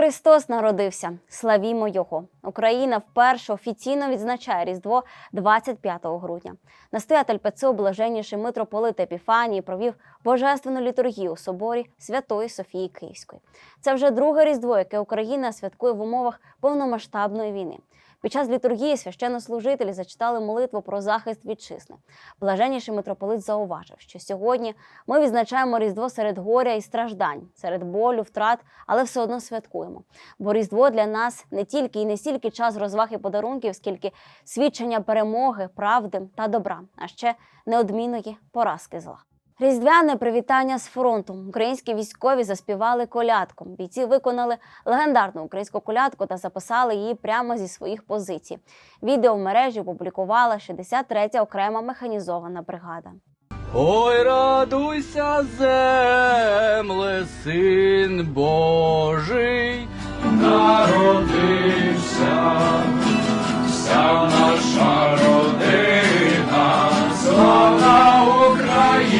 Христос народився. Славімо Його. Україна вперше офіційно відзначає Різдво 25 грудня. Настоятель ПЦУ блаженніший митрополит Епіфаній провів божественну літургію у соборі Святої Софії Київської. Це вже друге Різдво, яке Україна святкує в умовах повномасштабної війни. Під час літургії священнослужителі зачитали молитву про захист вітчизни. Блаженніший митрополит зауважив, що сьогодні ми відзначаємо Різдво серед горя і страждань, серед болю, втрат, але все одно святкуємо. Бо Різдво для нас не тільки і не стільки час розваг і подарунків, скільки свідчення перемоги, правди та добра, а ще неодмінної поразки зла. Різдвяне привітання з фронту. Українські військові заспівали колядку. Бійці виконали легендарну українську колядку та записали її прямо зі своїх позицій. Відео в мережі опублікувала 63-я окрема механізована бригада. Ой, радуйся, земле, син Божий,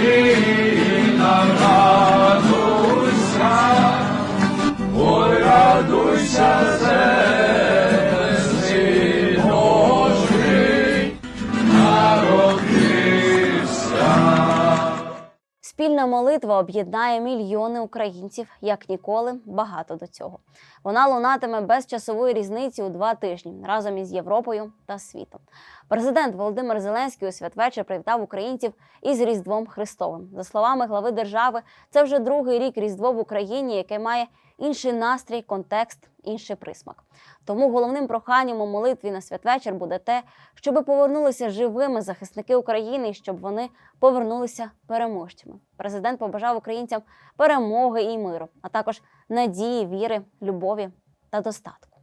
Україна, радуйся, ой, радуйся, земле, Спільна молитва об'єднає мільйони українців як ніколи багато до цього. Вона лунатиме без часової різниці у два тижні разом із Європою та світом. Президент Володимир Зеленський у святвечір привітав українців із Різдвом Христовим. За словами глави держави, це вже другий рік Різдво в Україні, яке має інший настрій, контекст, інший присмак. Тому головним проханням у молитві на святвечір буде те, щоб повернулися живими захисники України і щоб вони повернулися переможцями. Президент побажав українцям перемоги і миру, а також надії, віри, любові та достатку.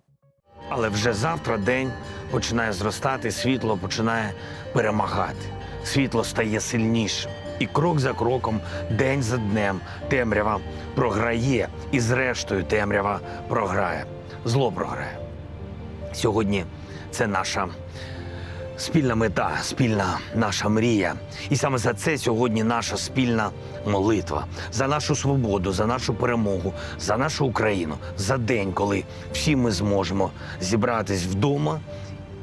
Але вже завтра день починає зростати, світло починає перемагати. Світло стає сильнішим. І крок за кроком, день за днем, темрява програє, і зрештою темрява програє. Зло програє. Сьогодні це наша спільна мета, спільна наша мрія. І саме за це сьогодні наша спільна молитва за нашу свободу, за нашу перемогу, за нашу Україну, за день, коли всі ми зможемо зібратись вдома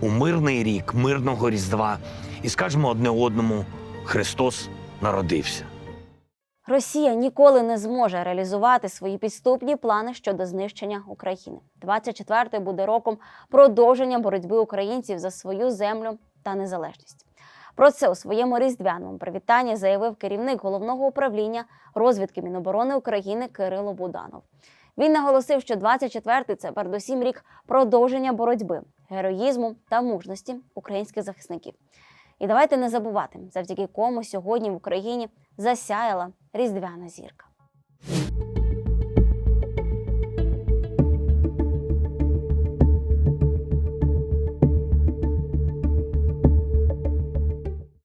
у мирний рік, мирного Різдва, і скажемо одне одному: Христос народився. Росія ніколи не зможе реалізувати свої підступні плани щодо знищення України. 24-й буде роком продовження боротьби українців за свою землю та незалежність. Про це у своєму різдвяному привітанні заявив керівник головного управління розвідки Міноборони України Кирило Буданов. Він наголосив, що 24-й – це передусім рік продовження боротьби, героїзму та мужності українських захисників. І давайте не забувати, завдяки кому сьогодні в Україні засяяла різдвяна зірка.